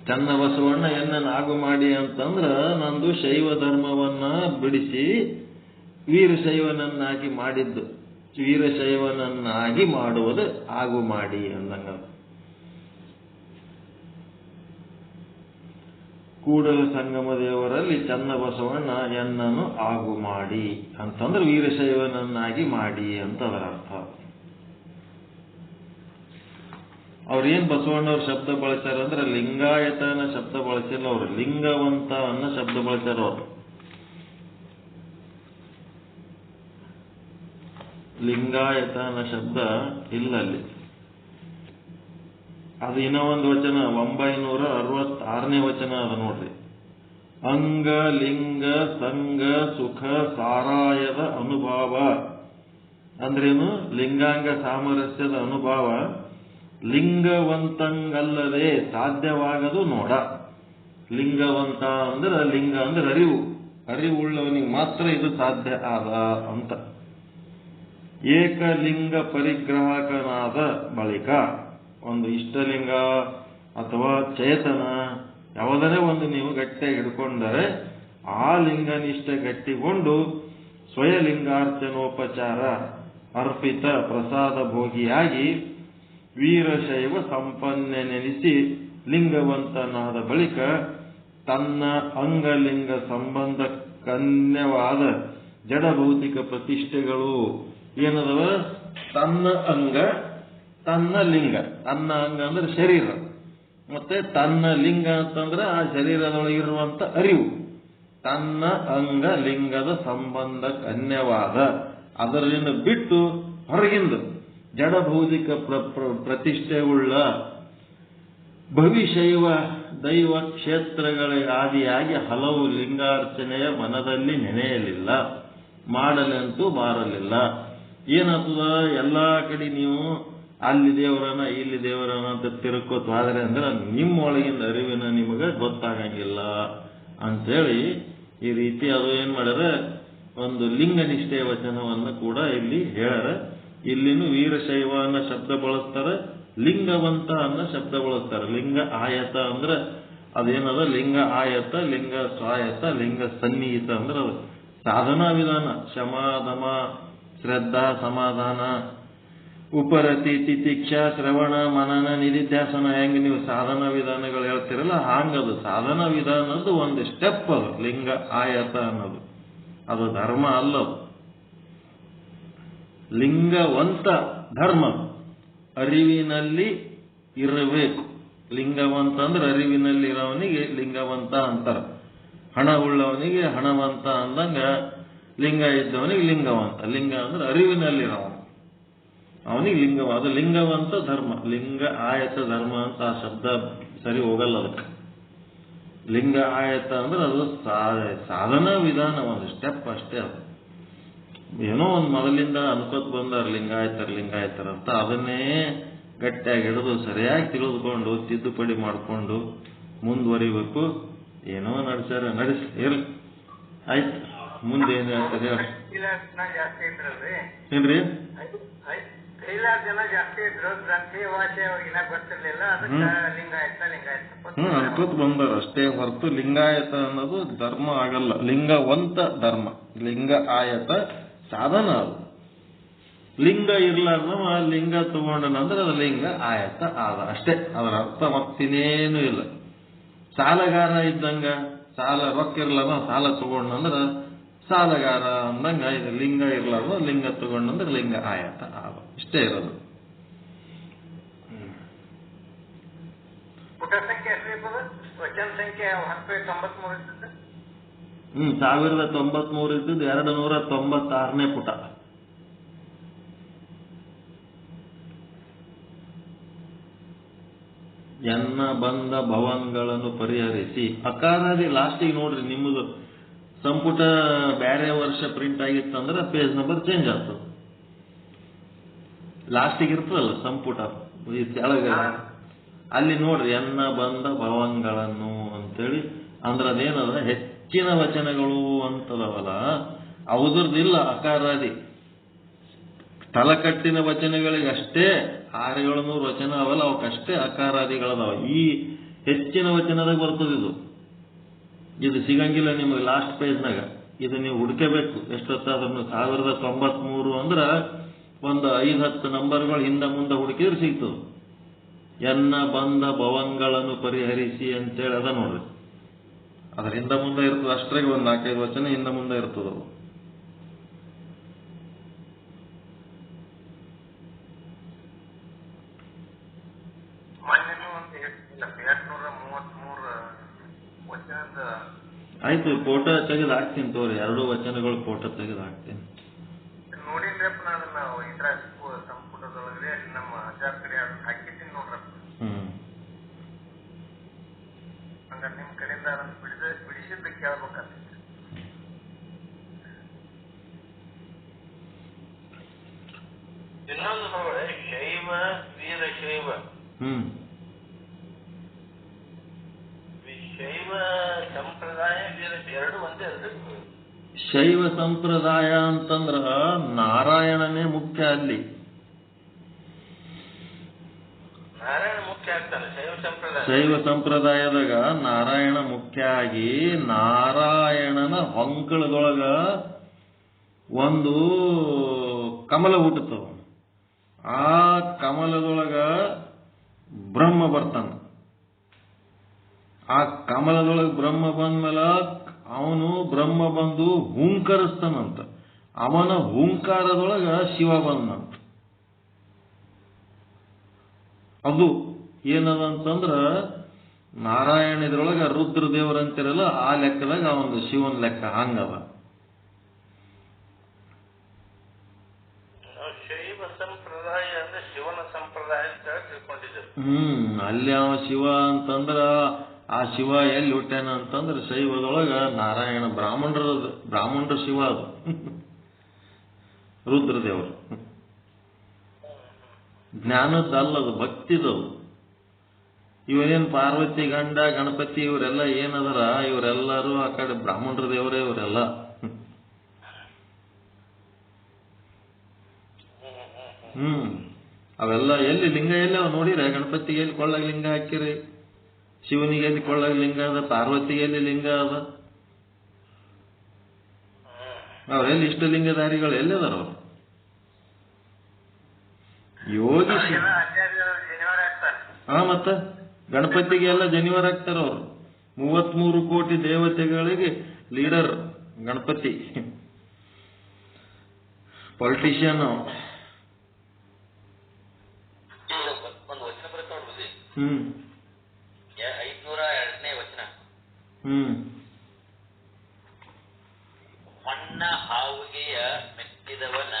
Speaker 3: ಹ್ಮ್ ಚನ್ನಬಸವಣ್ಣ ಎನ್ನ ನಾಗು ಮಾಡಿ ಅಂತಂದ್ರ ನಂದು ಶೈವ ಧರ್ಮವನ್ನ ಬಿಡಿಸಿ ವೀರಶೈವನನ್ನಾಗಿ ಮಾಡಿದ್ದು. ವೀರಶೈವನನ್ನಾಗಿ ಮಾಡುವುದು ಆಗು ಮಾಡಿ ಅಂದಂಗ. ಕೂಡಲ ಸಂಗಮ ದೇವರಲ್ಲಿ ಚನ್ನಬಸವಣ್ಣ ಎನ್ನನು ಆಗು ಮಾಡಿ ಅಂತಂದ್ರೆ ವೀರಶೈವನನ್ನಾಗಿ ಮಾಡಿ ಅಂತ ಅದರ ಅರ್ಥ. ಅವ್ರೇನ್ ಬಸವಣ್ಣವ್ರ ಶಬ್ದ ಬಳಸ್ಯಾರ ಅಂದ್ರೆ ಲಿಂಗಾಯತನ ಶಬ್ದ ಬಳಸಿಲ್ಲ ಅವರು. ಲಿಂಗವಂತ ಅನ್ನೋ ಶಬ್ದ ಬಳಸ್ಯಾರ ಅವ್ರು. ಲಿಂಗಾಯತ ಅನ್ನೋ ಶಬ್ದ ಇಲ್ಲ ಅಲ್ಲಿ. ಅದು ಇನ್ನೂ ಒಂದು ವಚನ, ಒಂಬೈನೂರ ಅರವತ್ತಾರನೇ ವಚನ ಅದ ನೋಡ್ರಿ. ಅಂಗ, ಲಿಂಗ ಸಂಗ ಸುಖ, ಸಾರಾಯದ ಅನುಭವ. ಅಂದ್ರೇನು? ಲಿಂಗಾಂಗ ಸಾಮರಸ್ಯದ ಅನುಭವ. ಲಿಂಗವಂತಂಗಲ್ಲದೆ ಸಾಧ್ಯವಾಗದು ನೋಡ. ಲಿಂಗವಂತ ಅಂದ್ರೆ ಲಿಂಗ ಅಂದ್ರೆ ಅರಿವು. ಅರಿವುಳ್ಳವನಿಗೆ ಮಾತ್ರ ಇದು ಸಾಧ್ಯ ಆದ ಅಂತ. ಏಕಲಿಂಗ ಪರಿಗ್ರಾಹಕನಾದ ಬಳಿಕ ಒಂದು ಇಷ್ಟಲಿಂಗ ಅಥವಾ ಚೇತನ ಯಾವುದನ್ನೇ ಒಂದು ನೀವು ಗಟ್ಟಿಯಾಗಿ ಹಿಡ್ಕೊಂಡರೆ ಆ ಲಿಂಗನಿಷ್ಠ ಗಟ್ಟಿಕೊಂಡು ಸ್ವಯಲಿಂಗಾರ್ಚನೋಪಚಾರ ಅರ್ಪಿತ ಪ್ರಸಾದ ಭೋಗಿಯಾಗಿ ವೀರಶೈವ ಸಂಪನ್ನೆನೆನಿಸಿ ಲಿಂಗವಂತನಾದ ಬಳಿಕ ತನ್ನ ಅಂಗಲಿಂಗ ಸಂಬಂಧ ಕನ್ಯವಾದ ಜಡಭೌತಿಕ ಪ್ರತಿಷ್ಠೆಗಳು ಏನದವ? ತನ್ನ ಅಂಗ, ತನ್ನ ಲಿಂಗ. ತನ್ನ ಅಂಗ ಅಂದ್ರೆ ಶರೀರ. ಮತ್ತೆ ತನ್ನ ಲಿಂಗ ಅಂತಂದ್ರೆ ಆ ಶರೀರದೊಳಗಿರುವಂತ ಅರಿವು. ತನ್ನ ಅಂಗ, ಲಿಂಗದ ಸಂಬಂಧ ಕನ್ಯವಾದ. ಅದರಿಂದ ಬಿಟ್ಟು ಹೊರಗಿಂದ ಜಡಭೌತಿಕ ಪ್ರ ಪ್ರ- ಪ್ರತಿಷ್ಠೆಯುಳ್ಳ ಭವಿಶೈವ ದೈವ ಕ್ಷೇತ್ರಗಳ ಆದಿಯಾಗಿ ಹಲವು ಲಿಂಗಾರ್ಚನೆಯ ಮನದಲ್ಲಿ ನೆನೆಯಲಿಲ್ಲ. ಮಾಡಲೆಂತೂ ಬಾರಲಿಲ್ಲ. ಏನಾಗ್ತದ? ಎಲ್ಲಾ ಕಡೆ ನೀವು ಅಲ್ಲಿ ದೇವರನ ಇಲ್ಲಿ ದೇವರನ ಅಂತ ತಿರುಕೋತ ಆದ್ರೆ ಅಂದ್ರೆ ನಿಮ್ಮೊಳಗಿನ ಅರಿವಿನ ನಿಮಗೆ ಗೊತ್ತಾಗಂಗಿಲ್ಲ. ಅಂತೇಳಿ ಈ ರೀತಿ ಅದು ಏನ್ ಮಾಡ್ಯಾರ? ಒಂದು ಲಿಂಗ ನಿಷ್ಠೆಯ ವಚನವನ್ನು ಕೂಡ ಇಲ್ಲಿ ಹೇಳ್ಯಾರ. ಇಲ್ಲಿನೂ ವೀರಶೈವ ಅನ್ನೋ ಶಬ್ದ ಬಳಸ್ತಾರ, ಲಿಂಗವಂತ ಅನ್ನೋ ಶಬ್ದ ಬಳಸ್ತಾರೆ. ಲಿಂಗ ಆಯತ ಅಂದ್ರೆ ಅದೇನದ? ಲಿಂಗ ಆಯತ, ಲಿಂಗ ಸ್ವಾಯತ ಲಿಂಗ ಸನ್ನಿಹಿತ ಅಂದ್ರೆ ಅದು. ಸಾಧನಾ ವಿಧಾನ. ಶಮ ದಮ ಶ್ರದ್ಧಾ ಸಮಾಧಾನ, ಉಪರತಿ ತಿತಿಕ್ಷ, ಶ್ರವಣ ಮನನ ನಿಧಿಧ್ಯಾಸನ ಹೆಂಗ್ ನೀವು ಸಾಧನಾ ವಿಧಾನಗಳು ಹೇಳ್ತಿರಲ್ಲ, ಹಾಂಗದು. ಸಾಧನ ವಿಧಾನದ್ದು ಒಂದು ಸ್ಟೆಪ್ ಅದು. ಲಿಂಗ ಆಯತ ಅನ್ನೋದು. ಅದು ಧರ್ಮ ಅಲ್ಲದು. ಲಿಂಗವಂತ ಧರ್ಮ ಅರಿವಿನಲ್ಲಿ ಇರಬೇಕು. ಲಿಂಗವಂತ ಅಂದ್ರೆ ಅರಿವಿನಲ್ಲಿ ಇರೋವನಿಗೆ ಲಿಂಗವಂತ ಅಂತಾರ. ಹಣ ಉಳ್ಳವನಿಗೆ ಹಣವಂತ ಅಂದಂಗ ಲಿಂಗ ಇದ್ದವನಿಗೆ ಲಿಂಗವಂತ. ಲಿಂಗ ಅಂದ್ರೆ ಅರಿವಿನಲ್ಲಿರೋವನು ಅವನಿಗೆ ಲಿಂಗವ, ಅದು ಲಿಂಗವಂತ ಧರ್ಮ. ಲಿಂಗ ಆಯತ ಧರ್ಮ ಅಂತ ಆ ಶಬ್ದ ಸರಿ ಹೋಗಲ್ಲ ಅದಕ್ಕೆ. ಲಿಂಗ ಆಯತ ಅಂದ್ರೆ ಅದು ಸಾಧನಾ ವಿಧಾನ ಒಂದು ಸ್ಟೆಪ್ ಅಷ್ಟೇ ಅದು. ಏನೋ ಒಂದು ಮೊದಲಿಂದ ಅನ್ಕೋತ್ ಬಂದಾರ ಲಿಂಗಾಯತರ ಲಿಂಗಾಯತರ ಅಂತ ಅದನ್ನೇ ಗಟ್ಟಿಯಾಗಿ ಹಿಡಿದು ಸರಿಯಾಗಿ ತಿಳಿದುಕೊಂಡು ತಿದ್ದುಪಡಿ ಮಾಡಿಕೊಂಡು ಮುಂದುವರಿಬೇಕು. ಏನೋ ನಡೆಸ್ಯಾರ, ನಡೆಸ್, ಇರ್ಲಿ. ಆಯ್ತು, ಮುಂದೆ ಏನು ಹೇಳ್ತಾರೆ? ಏನ್ರಿ? ಹ್ಮ್. ಅನ್ಕೋತ್ ಬಂದಾರ ಅಷ್ಟೇ. ಹೊರತು ಲಿಂಗಾಯತ ಅನ್ನೋದು ಧರ್ಮ ಆಗಲ್ಲ. ಲಿಂಗವಂತ ಧರ್ಮ. ಲಿಂಗ ಆಯತ ಸಾಧನ ಅದು. ಲಿಂಗ ಇರ್ಲಾರ್ದ ಆ ಲಿಂಗ ತಗೊಂಡನಂದ್ರೆ ಅದು ಲಿಂಗ ಆಯತ ಆದ ಅಷ್ಟೇ. ಅದರ ಅರ್ಥ ಮತ್ತಿನೇನು ಇಲ್ಲ. ಸಾಲಗಾರ ಇದ್ದಂಗ ಸಾಲ ರೊಕ್ಕ ಇರ್ಲಾರ್ದ ಸಾಲ ತಗೊಂಡಂದ್ರ ಸಾಲಗಾರ ಅಂದಂಗ ಇದು ಲಿಂಗ ಇರ್ಲಾರ್ದ ಲಿಂಗ ತಗೊಂಡಂದ್ರೆ ಲಿಂಗ ಆಯತ ಆದ. ಇಷ್ಟೇ ಇರೋದು.
Speaker 1: ಸಂಖ್ಯೆ ವಚನ ಸಂಖ್ಯೆ ಹತ್ತು ತೊಂಬತ್ಮೂರು
Speaker 3: ಹ್ಮ್ ಸಾವಿರದ ತೊಂಬತ್ಮೂರು ಇದ್ದದ್ದು ಎರಡು ನೂರ ತೊಂಬತ್ತಾರನೇ ಪುಟ. ಎನ್ನ ಬಂದ ಭವಂಗಳನ್ನು ಪರಿಹರಿಸಿ. ಅಕಾರಾದಿ ಲಾಸ್ಟಿಗೆ ನೋಡ್ರಿ ನಿಮ್ಮದು ಸಂಪುಟ ಬೇರೆ ವರ್ಷ ಪ್ರಿಂಟ್ ಆಗಿತ್ತಂದ್ರೆ ಪೇಜ್ ನಂಬರ್ ಚೇಂಜ್ ಆಗ್ತದೆ. ಲಾಸ್ಟಿಗೆ ಇರ್ತದಲ್ಲ ಸಂಪುಟ ಈ ಕೆಳಗ ಅಲ್ಲಿ ನೋಡ್ರಿ ಎನ್ನ ಬಂದ ಭವನ್ಗಳನ್ನು ಅಂತೇಳಿ. ಅಂದ್ರೆ ಅದೇನದ ಹೆಚ್ಚಿನ ವಚನಗಳು ಅಂತದವಲ್ಲ, ಅವದ್ರದ್ದಿಲ್ಲ ಅಕಾರಾದಿ. ತಲಕಟ್ಟಿನ ವಚನಗಳಿಗಷ್ಟೇ ಆರು ಏಳು ನೂರು ವಚನ ಅವಲ್ಲ, ಅವಕ್ಕಷ್ಟೇ ಅಕಾರಾದಿಗಳದಾವ. ಈ ಹೆಚ್ಚಿನ ವಚನದಾಗ ಬರ್ತದೆ ಇದು. ಸಿಗಂಗಿಲ್ಲ ನಿಮಗೆ ಲಾಸ್ಟ್ ಪೇಜ್ನಾಗ ಇದು ನೀವು ಹುಡ್ಕಬೇಕು ಎಷ್ಟೊತ್ತಾದ್ರೂ ಸಾವಿರದ ತೊಂಬತ್ಮೂರು ಅಂದ್ರ ಒಂದು ಐದು ಹತ್ತು ನಂಬರ್ಗಳು ಹಿಂದೆ ಮುಂದೆ ಹುಡುಕಿದ್ರೆ ಸಿಗ್ತದೆ. ಎನ್ನ ಬಂದ ಭವಂಗಳನ್ನು ಪರಿಹರಿಸಿ ಅಂತೇಳಿ ಅದ ನೋಡ್ರಿ. ಅದ್ರ ಹಿಂದ ಮುಂದೆ ಇರ್ತದೆ ಅಷ್ಟ್ರಾಗ ಒಂದು ನಾಲ್ಕೈದು ವಚನ ಹಿಂದ ಮುಂದೆ ಇರ್ತದವು ಆಯ್ತು ಫೋಟೋ ತೆಗೆದು ಹಾಕ್ತೀನಿ ತೋರಿ ಎರಡು ವಚನಗಳು ಫೋಟೋ ತೆಗೆದು ಹಾಕ್ತೀನಿ ಹ್ಮ್
Speaker 1: ಹಂಗಾರೆ ನಿಮ್ ಕಡೆಯಿಂದ ಅದನ್ನ ಬಿಡಿಸ ಬಿಡಿಸಿದ್ದ ಕೇಳ್ಬೇಕಂತ
Speaker 2: ಇನ್ನೊಂದು ನೋಡ್ರೆ ಶೈವ ವೀರಶೈವ
Speaker 3: ಹ್ಮ್.
Speaker 2: ಶೈವ ಸಂಪ್ರದಾಯ ಎರಡು ಒಂದೇ
Speaker 3: ಶೈವ ಸಂಪ್ರದಾಯ ಅಂತಂದ್ರ ನಾರಾಯಣನೇ ಮುಖ್ಯ ಅಲ್ಲಿ
Speaker 2: ನಾರಾಯಣ ಮುಖ್ಯ ಆಗ್ತಾನೆ ಶೈವ ಸಂಪ್ರದಾಯ.
Speaker 3: ಶೈವ ಸಂಪ್ರದಾಯದಾಗ ನಾರಾಯಣ ಮುಖ್ಯ ಆಗಿ ನಾರಾಯಣನ ಹೊಂಕಳದೊಳಗ ಒಂದು ಕಮಲ ಹುಟ್ಟುತ್ತವ ಆ ಕಮಲದೊಳಗ ಬ್ರಹ್ಮ ಬರ್ತಾನ. ಆ ಕಮಲದೊಳಗ ಬ್ರಹ್ಮ ಬಂದ್ಮೇಲೆ ಅವನು ಬ್ರಹ್ಮ ಬಂದು ಹುಂಕರಿಸ್ತಾನಂತ. ಅವನ ಹುಂಕಾರದೊಳಗ ಶಿವ ಬಂದಂತ ಅದು ಏನದ ಅಂತಂದ್ರ ನಾರಾಯಣ ಇದ್ರೊಳಗ ರುದ್ರ ದೇವರಂತಿರಲ್ಲ ಆ ಲೆಕ್ಕದಾಗ ಆ ಒಂದು ಶಿವನ್ ಲೆಕ್ಕ ಹಂಗವ.
Speaker 2: ನಾವು ಶೈವ ಸಂಪ್ರದಾಯ ಅಂದ್ರೆ ಶಿವನ ಸಂಪ್ರದಾಯ ಅಂತ ಹೇಳಿ ತಿಳ್ಕೊಂಡಿದ್ದೇವೆ
Speaker 3: ಹ್ಮ್ ಅಲ್ಲಿ ಅವ ಶಿವ ಅಂತಂದ್ರ ಆ ಶಿವ ಎಲ್ಲಿ ಹುಟ್ಟ್ಯಾನ ಅಂತಂದ್ರ ಶೈವದೊಳಗ ನಾರಾಯಣ ಬ್ರಾಹ್ಮಣರ ಬ್ರಾಹ್ಮಣರ ಶಿವ ಅದು. ರುದ್ರದೇವರು. ಜ್ಞಾನದ್ದಲ್ಲದು ಭಕ್ತಿದವು. ಇವರೇನ್ ಪಾರ್ವತಿ ಗಂಡ ಗಣಪತಿ ಇವರೆಲ್ಲ ಏನದರ ಇವರೆಲ್ಲರೂ ಆ ಕಡೆ ಬ್ರಾಹ್ಮಣರ ದೇವರೇ ಇವರೆಲ್ಲ. ಹ್ಮ್. ಅವೆಲ್ಲ ಎಲ್ಲಿ ಲಿಂಗ ಎಲ್ಲಿ ಅವ ನೋಡಿರ? ಗಣಪತಿಗೆ ಎಲ್ಲಿ ಕೊಳ್ಳಾಗ ಲಿಂಗ ಹಾಕಿರಿ? ಶಿವನಿಗೆ ಎಲ್ಲಿ ಕೊಳ್ಳಾಗ ಲಿಂಗ ಅದ? ಪಾರ್ವತಿಗೆ ಎಲ್ಲಿ ಲಿಂಗ ಅದ? ಅವ್ರೆಲ್ಲಿ ಇಷ್ಟ ಲಿಂಗಧಾರಿಗಳು ಎಲ್ಲಿದಾರ ಅವ್ರು? ಯೋಗಿ
Speaker 1: ಎಲ್ಲ
Speaker 3: ಹಾ ಮತ್ತ? ಗಣಪತಿಗೆ ಎಲ್ಲ ಜನಿವಾರ ಆಗ್ತಾರೆ ಅವರು ಕೋಟಿ ದೇವತೆಗಳಿಗೆ ಲೀಡರ್ ಗಣಪತಿ. ಪೊಲಿಟಿಷಿಯನ್ ಹ್ಮ್.
Speaker 2: ಐದ್ನೂರ ಎರಡನೇ ವಚನ.
Speaker 3: ಹ್ಮ್.
Speaker 2: ಮಣ್ಣ ಹಾವುಗೆಯ ಮೆಟ್ಟಿದವನ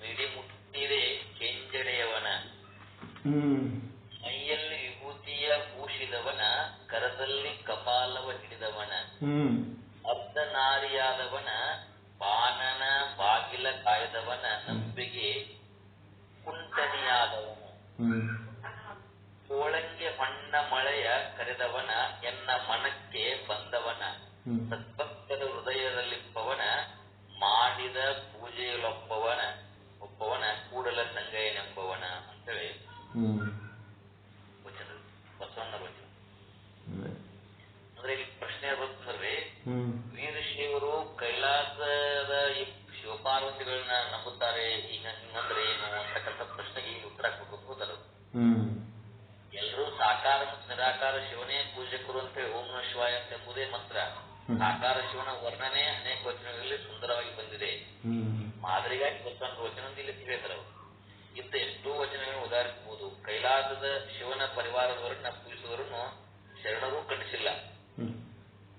Speaker 2: ಮಿಡಿ ಮುಟ್ಟಿದೆ ಕೆಂಜಡೆಯವನ.
Speaker 3: ಹ್ಮ್.
Speaker 2: ಅರ್ಧನಾರಿಯಾದವನ ಬಾನನ ಬಾಗಿಲ ಕಾಯ್ದವನ ನಂಬಿಗೆ ಕುಂಟನಿಯಾದವನ
Speaker 3: ಹ್ಮ್
Speaker 2: ಕೋಳಂಗೆ ಮಣ್ಣ ಮಳೆಯ ಕರೆದವನ ಎನ್ನ ಮನಕ್ಕೆ ಬಂದವನ ಎಲ್ಲರೂ ಸಾಕಾರ ಮತ್ತು ನಿರಾಕಾರ ಶಿವನೇ ಪೂಜಕರು ಅಂತ ಓಂ ನ ಶಿವಾಯ ಅಂತ ಎಂಬುದೇ ಮಂತ್ರ. ಸಾಕಾರ ಶಿವನ ವರ್ಣನೆ ಅನೇಕ ವಚನಗಳಲ್ಲಿ ಸುಂದರವಾಗಿ ಬಂದಿದೆ. ಮಾದರಿಗಾಗಿ ಬಸವಣ್ಣ ವಚನ ಇಲ್ಲಿ ತಿಳಿತಾರೆ ಇಂತ ಇಂಥ ಎಷ್ಟೋ ವಚನಗಳನ್ನು ಉದಾಹರಿಸಬಹುದು. ಕೈಲಾಸದ ಶಿವನ ಪರಿವಾರದವರನ್ನ ಪೂಜಿಸುವವರನ್ನು ಶರಣರು
Speaker 3: ಕಂಡಿಸಿಲ್ಲ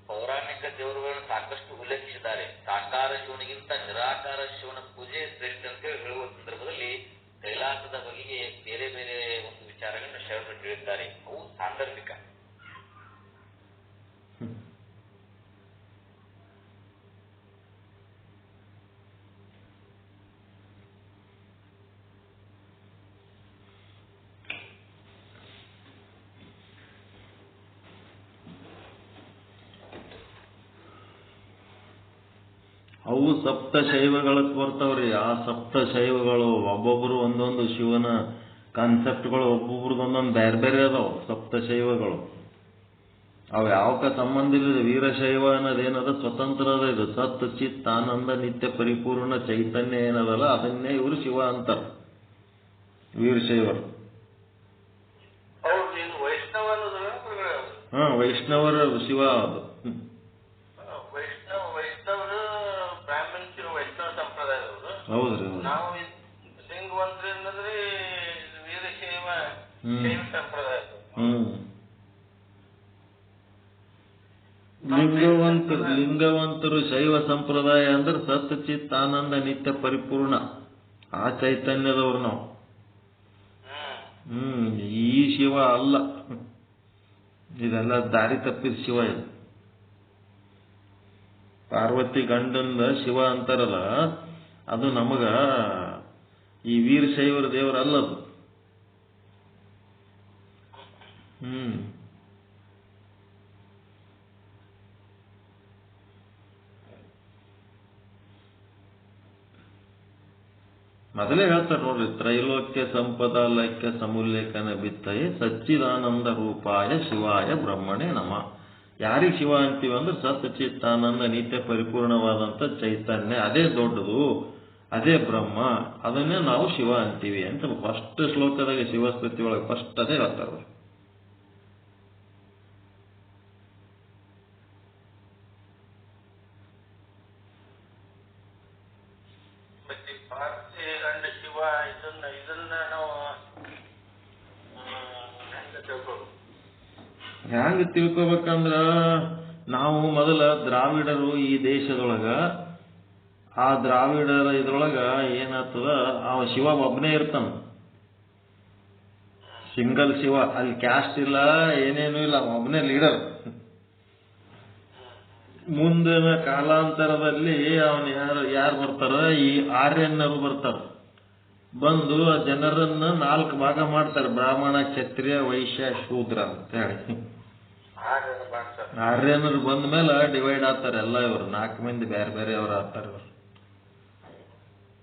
Speaker 2: ಪೌರಾಣಿಕ ದೇವರುಗಳನ್ನು ಸಾಕಷ್ಟು ಉಲ್ಲೇಖಿಸಿದ್ದಾರೆ. ಸಾಕಾರ ಶಿವನಿಗಿಂತ ನಿರಾಕಾರ ಶಿವನ ಪೂಜೆ ಶ್ರೇಷ್ಠ ಅಂತ ಹೇಳುವ ಸಂದರ್ಭದಲ್ಲಿ ಕೈಲಾಸದ ಬಗೆಗೆ ಬೇರೆ ಬೇರೆ ಒಂದು ವಿಚಾರಗಳನ್ನು ಶರಣರು ಹೇಳಿದ್ದಾರೆ ಅವು ಸಾಂದರ್ಭಿಕ.
Speaker 3: ಅವು ಸಪ್ತ ಶೈವಗಳಕ್ಕೆ ಬರ್ತಾವ್ರಿ. ಆ ಸಪ್ತ ಶೈವಗಳು ಒಬ್ಬೊಬ್ರು ಒಂದೊಂದು ಶಿವನ ಕಾನ್ಸೆಪ್ಟ್ಗಳು ಒಬ್ಬೊಬ್ರದ್ದು ಒಂದೊಂದು ಬೇರೆ ಬೇರೆ ಅದಾವ ಸಪ್ತ ಶೈವಗಳು ಅವು ಯಾವಕ ಸಂಬಂಧ ಇಲ್ಲ ವೀರಶೈವ ಅನ್ನೋದೇನದ? ಸ್ವತಂತ್ರ ಅದ ಇದು. ಸತ್ ಚಿತ್ ಆನಂದ ನಿತ್ಯ ಪರಿಪೂರ್ಣ ಚೈತನ್ಯ ಏನದಲ್ಲ? ಅದನ್ನೇ ಇವರು ಶಿವ ಅಂತಾರ. ವೀರಶೈವರು. ಹ ವೈಷ್ಣವರ ಶಿವ ಅದು ಹ್ಮ್.
Speaker 1: ವೈಷ್ಣವ ವೈಷ್ಣವರು ಬ್ರಾಹ್ಮಣ ವೈಷ್ಣವ ಸಂಪ್ರದಾಯದವರು
Speaker 3: ಹೌದ್ರಿ ಹೌದು
Speaker 1: ನಾವು ಲಿಂಗವಂತ್ರಿ ಅನ್ನಂದ್ರೆ ವೀರಶೈವ
Speaker 3: ಹ್ಮ್. ಲಿಂಗವಂತರು ಲಿಂಗವಂತರು ಶೈವ ಸಂಪ್ರದಾಯ ಅಂದ್ರೆ ಸತ್ಚಿತ್ ಆನಂದ ನಿತ್ಯ ಪರಿಪೂರ್ಣ. ಆ ಚೈತನ್ಯದವ್ರು ನಾವು.
Speaker 1: ಹ್ಮ್.
Speaker 3: ಈ ಶಿವ ಅಲ್ಲ. ಇದೆಲ್ಲ ದಾರಿ ತಪ್ಪಿದ ಶಿವ ಇದು. ಪಾರ್ವತಿ ಗಂಡಂದ ಶಿವ ಅಂತಾರಲ್ಲ ಅದು ನಮಗ ಈ ವೀರಶೈವರ ದೇವರ ಅಲ್ಲದು ಹ್ಮ್. ಮೊದಲೇ ಹೇಳ್ತಾರೆ ನೋಡ್ರಿ, ತ್ರೈಲೋಕ್ಯ ಸಂಪದ ಲೈಕ್ಯ ಸಮುಲ್ಲೇಖನ ಬಿತ್ತೈ ಸಚ್ಚಿದಾನಂದ ರೂಪಾಯ ಶಿವಾಯ ಬ್ರಹ್ಮಣೇ ನಮ. ಯಾರಿಗೆ ಶಿವ ಅಂತೀವಿ ಅಂದ್ರೆ ಸತ್ ಚಿತ್ತಾನಂದ ನಿತ್ಯ ಪರಿಪೂರ್ಣವಾದಂತ ಚೈತನ್ಯ, ಅದೇ ದೊಡ್ಡದು, ಅದೇ ಬ್ರಹ್ಮ, ಅದನ್ನೇ ನಾವು ಶಿವ ಅಂತೀವಿ ಅಂತ ಫಸ್ಟ್ ಶ್ಲೋಕದಾಗ ಶಿವಸ್ತುತಿ ಒಳಗೆ ಫಸ್ಟ್ ಅದೇ ಹೇಳ್ತಾರೆ
Speaker 1: ಮತ್ತೆ ಪಾರ್ವತಿ ಗಂಡ ಶಿವ ಇದನ್ನ ಇದನ್ನ ನಾವು ಹೆಂಗ ತಿಳ್ಕೊಳ್ಳೋದು
Speaker 3: ಹ್ಯಾಂಗ ತಿಳ್ಕೊಬೇಕಂದ್ರ ನಾವು ಮೊದಲ ದ್ರಾವಿಡರು ಈ ದೇಶದೊಳಗ. ಆ ದ್ರಾವಿಡರ ಇದ್ರೊಳಗ ಏನಾಗ್ತದ? ಆ ಶಿವ ಒಬ್ಬನೇ ಇರ್ತಾನ. ಸಿಂಗಲ್ ಶಿವ. ಅಲ್ಲಿ ಕ್ಯಾಸ್ಟ್ ಇಲ್ಲ, ಏನೇನು ಇಲ್ಲ. ಒಬ್ಬನೇ ಲೀಡರ್ ಮುಂದಿನ ಕಾಲಾಂತರದಲ್ಲಿ ಅವನು ಯಾರು ಯಾರು ಬರ್ತಾರ? ಈ ಆರ್ಯನ್ನರು ಬರ್ತಾರ. ಬಂದು ಆ ಜನರನ್ನ ನಾಲ್ಕು ಭಾಗ ಮಾಡ್ತಾರೆ. ಬ್ರಾಹ್ಮಣ, ಕ್ಷತ್ರಿಯ, ವೈಶ್ಯ, ಶೂದ್ರ ಅಂತ ಹೇಳಿ. ಆರ್ಯನರು ಬಂದ ಮೇಲೆ ಡಿವೈಡ್ ಆಗ್ತಾರೆ ಎಲ್ಲ ಇವರು. ನಾಲ್ಕು ಮಂದಿ ಬೇರೆ ಬೇರೆ ಅವ್ರು ಆಗ್ತಾರೆ ಇವರು.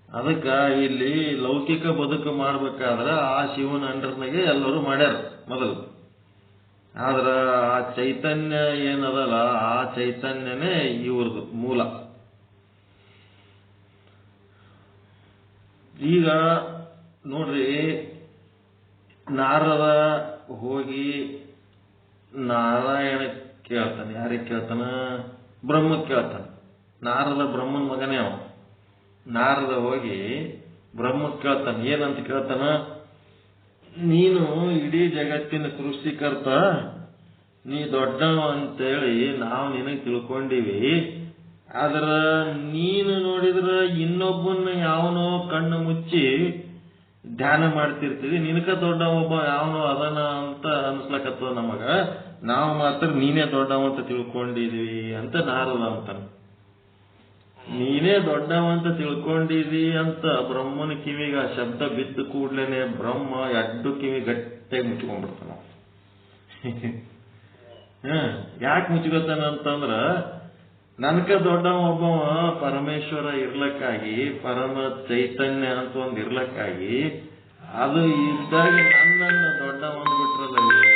Speaker 3: ಅದಕ್ಕ ಇಲ್ಲಿ ಲೌಕಿಕ ಬದುಕು ಮಾಡ್ಬೇಕಾದ್ರ ಆ ಶಿವನ ಅಂಡರ್ನಾಗೆ ಎಲ್ಲರೂ ಮಾಡ್ಯಾರ ಮೊದಲು. ಆದ್ರ ಆ ಚೈತನ್ಯ ಏನದಲ್ಲ, ಆ ಚೈತನ್ಯನೇ ಇವ್ರದ್ದು ಮೂಲ. ಈಗ ನೋಡ್ರಿ, ನಾರದ ಹೋಗಿ ನಾರಾಯಣ ಕೇಳ್ತಾನೆ. ಯಾರಿಗೆ ಕೇಳ್ತಾನ? ಬ್ರಹ್ಮ ಕೇಳ್ತಾನೆ. ನಾರದ ಬ್ರಹ್ಮನ್ ಮಗನೇ ಅವ ನಾರದ ಹೋಗಿ ಬ್ರಹ್ಮ ಕೇಳ್ತಾನೆ. ಏನಂತ ಕೇಳ್ತಾನ? ನೀನು ಇಡೀ ಜಗತ್ತಿನ ಸೃಷ್ಟಿಕರ್ತ, ನೀ ದೊಡ್ಡವ ಅಂತೇಳಿ ನಾವು ನಿನಗೆ ತಿಳ್ಕೊಂಡಿವಿ. ಆದ್ರ ನೀನು ನೋಡಿದ್ರ ಇನ್ನೊಬ್ಬನ ಯಾವನೋ ಕಣ್ಣು ಮುಚ್ಚಿ ಧ್ಯಾನ ಮಾಡ್ತಿರ್ತೀವಿ. ನಿನಕ ದೊಡ್ಡವ ಒಬ್ಬ ಯಾವನು ಅದನ ಅಂತ ಅನ್ಸ್ಲಕತ್ತದ ನಮಗ. ನಾವು ಮಾತ್ರ ನೀನೇ ದೊಡ್ಡವ ಅಂತ ತಿಳ್ಕೊಂಡಿದೀವಿ ಅಂತ ನಾರದ ಅಂತ ನೀನೇ ದೊಡ್ಡವ ಅಂತ ತಿಳ್ಕೊಂಡಿದಿ ಅಂತ ಬ್ರಹ್ಮನ ಕಿವಿಗೆ ಶಬ್ದ ಬಿದ್ದ ಕೂಡ್ಲೇನೆ ಬ್ರಹ್ಮ ಎಡ್ಡು ಕಿವಿ ಗಟ್ಟಿಯಾಗಿ ಮುಚ್ಕೊಂಡ್ಬಿಡ್ತಾನ. ಹ್ಮ್. ಯಾಕೆ ಮುಚ್ಕೋತಾನ ಅಂತಂದ್ರ ನನ್ಕ ದೊಡ್ಡವ ಒಬ್ಬವ ಪರಮೇಶ್ವರ ಇರ್ಲಕ್ಕಾಗಿ, ಪರಮ ಚೈತನ್ಯ ಅಂತ ಒಂದು ಇರ್ಲಕ್ಕಾಗಿ, ಅದು ಇದ್ದಾಗ ನನ್ನನ್ನು ದೊಡ್ಡವ ಅಂದ್ಬಿಟ್ರಲ್ಲ ಇವ್ರು.